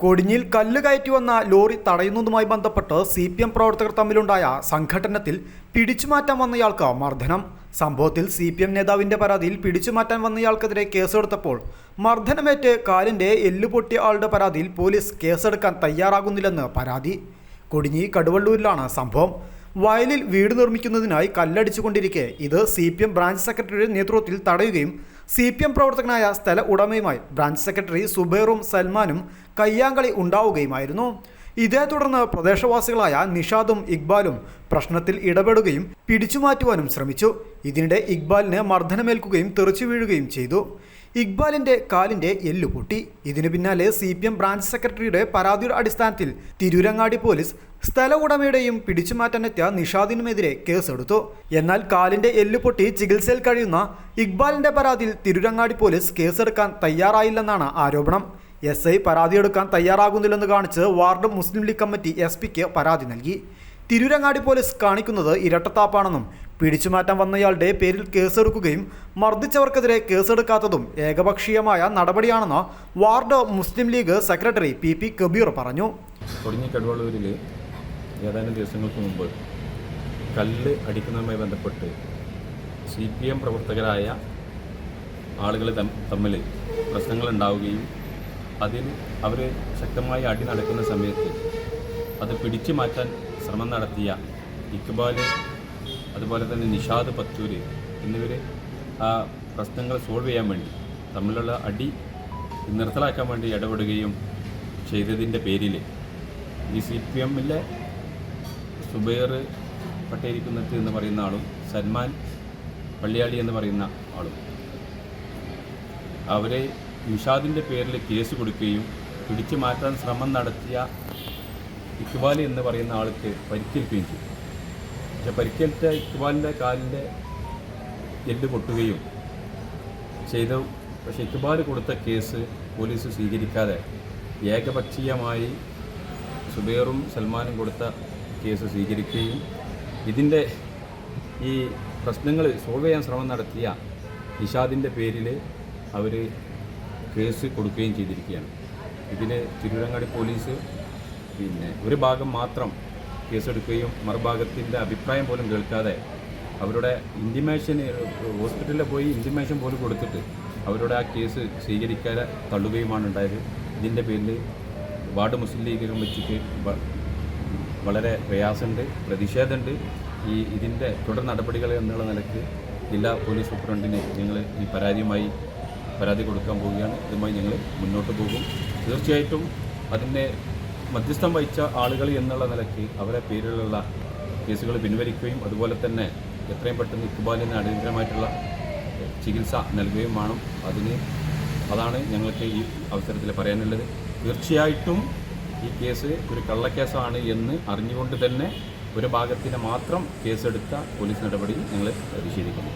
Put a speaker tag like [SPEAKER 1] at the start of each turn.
[SPEAKER 1] കൊടിഞ്ഞിൽ കല്ല് കയറ്റി വന്ന ലോറി തടയുന്നതുമായി ബന്ധപ്പെട്ട് സി പി എം പ്രവർത്തകർ തമ്മിലുണ്ടായ സംഘട്ടനത്തിൽ പിടിച്ചുമാറ്റാൻ വന്നയാൾക്ക് മർദ്ദനം. സംഭവത്തിൽ സി പി എം നേതാവിന്റെ പരാതിയിൽ പിടിച്ചുമാറ്റാൻ വന്നയാൾക്കെതിരെ കേസെടുത്തപ്പോൾ മർദ്ദനമേറ്റ് കാലിന്റെ എല്ല് പൊട്ടിയ ആളുടെ പരാതിയിൽ പോലീസ് കേസെടുക്കാൻ തയ്യാറാകുന്നില്ലെന്ന് പരാതി. കൊടിഞ്ഞി കടുവള്ളൂരിലാണ് സംഭവം. വയലിൽ വീട് നിർമ്മിക്കുന്നതിനായി കല്ലടിച്ചുകൊണ്ടിരിക്കെ ഇത് സി പി എം ബ്രാഞ്ച് സെക്രട്ടറിയുടെ നേതൃത്വത്തിൽ തടയുകയും സി പി എം പ്രവർത്തകനായ സ്ഥല ഉടമയുമായി ബ്രാഞ്ച് സെക്രട്ടറി സുബൈറും സൽമാനും കയ്യാങ്കളി ഉണ്ടാവുകയുമായിരുന്നു. ഇതേ തുടർന്ന് പ്രദേശവാസികളായ നിഷാദും ഇക്ബാലും പ്രശ്നത്തിൽ ഇടപെടുകയും പിടിച്ചുമാറ്റുവാനും ശ്രമിച്ചു. ഇതിനിടെ ഇക്ബാലിന് മർദ്ദനമേൽക്കുകയും തെറിച്ചു വീഴുകയും ചെയ്തു. ഇക്ബാലിന്റെ കാലിന്റെ എല്ലു പൊട്ടി. ഇതിനു പിന്നാലെ സി പി എം ബ്രാഞ്ച് സെക്രട്ടറിയുടെ പരാതിയുടെ അടിസ്ഥാനത്തിൽ തിരൂരങ്ങാടി പോലീസ് സ്ഥല ഉടമയുടെയും പിടിച്ചുമാറ്റാനെത്തിയ നിഷാദിനുമെതിരെ കേസെടുത്തു. എന്നാൽ കാലിന്റെ എല്ലു പൊട്ടി ചികിത്സയിൽ കഴിയുന്ന ഇക്ബാലിന്റെ പരാതിയിൽ തിരൂരങ്ങാടി പോലീസ് കേസെടുക്കാൻ തയ്യാറായില്ലെന്നാണ് ആരോപണം. എസ് ഐ പരാതിയെടുക്കാൻ തയ്യാറാകുന്നില്ലെന്ന് കാണിച്ച് ward Muslim League committee S പിക്ക് പരാതി നൽകി. തിരൂരങ്ങാടി പോലീസ് കാണിക്കുന്നത് ഇരട്ടത്താപ്പാണെന്നും പിടിച്ചുമാറ്റാൻ വന്നയാളുടെ പേരിൽ കേസെടുക്കുകയും മർദ്ദിച്ചവർക്കെതിരെ കേസെടുക്കാത്തതും ഏകപക്ഷീയമായ നടപടിയാണെന്ന് ward Muslim League secretary P P Kabeer പറഞ്ഞു.
[SPEAKER 2] ഏതാനും ദിവസങ്ങൾക്ക് മുമ്പ് കല്ല് അടിക്കുന്നതുമായി ബന്ധപ്പെട്ട് സി പി എം പ്രവർത്തകരായ ആളുകൾ തമ്മിൽ പ്രശ്നങ്ങൾ ഉണ്ടാവുകയും അതിൽ അവർ ശക്തമായി അടി നടക്കുന്ന സമയത്ത് അത് പിടിച്ചു മാറ്റാൻ ശ്രമം നടത്തിയ ഇക്ബാൽ അതുപോലെ തന്നെ നിഷാദ് പത്തൂര് എന്നിവർ ആ പ്രശ്നങ്ങൾ സോൾവ് ചെയ്യാൻ വേണ്ടി തമ്മിലുള്ള അടി നിർത്തലാക്കാൻ വേണ്ടി ഇടപെടുകയും ചെയ്തതിന്റെ പേരിൽ ഈ സി പി എമ്മിലെ സുബൈർ പട്ടേരിക്കുന്നത്ത് എന്ന് പറയുന്ന ആളും സൽമാൻ പള്ളിയാളി എന്ന് പറയുന്ന ആളും. അവരെ നിഷാദിന്റെ പേരിൽ കേസ് കൊടുക്കുകയും പിടിച്ചു മാറ്റാൻ ശ്രമം നടത്തിയ ഇക്ബാലി എന്ന് പറയുന്ന ആൾക്ക് പരിക്കേൽക്കുകയും ചെയ്തു. പരിക്കേറ്റ ഇക്ബാലിന്റെ കാലിന്റെ എല്ല് പൊട്ടുകയും ചെയ്തു. പക്ഷേ ഇക്ബാൽ കൊടുത്ത കേസ് പോലീസ് സ്വീകരിക്കാതെ ഏകപക്ഷീയമായി സുബേറും സൽമാനും കൊടുത്ത കേസ് സ്വീകരിക്കുകയും ഇതിന്റെ ഈ പ്രശ്നങ്ങൾ സോൾവ് ചെയ്യാൻ ശ്രമം നടത്തിയ നിഷാദിന്റെ പേരിൽ അവർ കേസ് കൊടുക്കുകയും ചെയ്തിരിക്കുകയാണ്. ഇതിന് തിരുവരങ്ങാടി പോലീസ് പിന്നെ ഒരു ഭാഗം മാത്രം കേസെടുക്കുകയും മറുഭാഗത്തിന്റെ അഭിപ്രായം പോലും കേൾക്കാതെ അവരുടെ ഇന്റിമേഷൻ ഹോസ്പിറ്റലിൽ പോയി ഇന്റിമേഷൻ പോലും കൊടുത്തിട്ട് അവരുടെ ആ കേസ് സ്വീകരിക്കാതെ തള്ളുകയുമാണ് ഉണ്ടായത്. ഇതിന്റെ പേരിൽ വാർഡ് മുസ്ലിം ലീഗ് കമ്മിറ്റിക്ക് വളരെ പ്രയാസമുണ്ട് പ്രതിഷേധമുണ്ട്. ഈ ഇതിന്റെ തുടർ നടപടികൾ എന്നുള്ള നിലയ്ക്ക് ജില്ലാ പോലീസ് സൂപ്രണ്ടിനെ ഞങ്ങൾ ഈ പരാതിയുമായി പരാതി കൊടുക്കാൻ പോവുകയാണ്. ഇതുമായി ഞങ്ങൾ മുന്നോട്ട് പോകും. തീർച്ചയായിട്ടും അതിന്റെ മധ്യസ്ഥം വഹിച്ച ആളുകൾ എന്നുള്ള നിലയ്ക്ക് അവരെ പേരിലുള്ള കേസുകൾ പിൻവലിക്കുകയും അതുപോലെ തന്നെ എത്രയും പെട്ടെന്ന് ഇക്ബാലിന് അടിയന്തരമായിട്ടുള്ള ചികിത്സ നൽകുകയും വേണം. അതിന് അതാണ് ഞങ്ങൾക്ക് ഈ അവസരത്തിൽ പറയാനുള്ളത്. തീർച്ചയായിട്ടും ഈ കേസ് ഒരു കള്ളക്കേസാണ് എന്ന് അറിഞ്ഞുകൊണ്ട് തന്നെ ഒരു ഭാഗത്തിന് മാത്രം കേസെടുത്ത പോലീസ് നടപടി ഞങ്ങൾ പ്രതിഷേധിക്കുന്നു.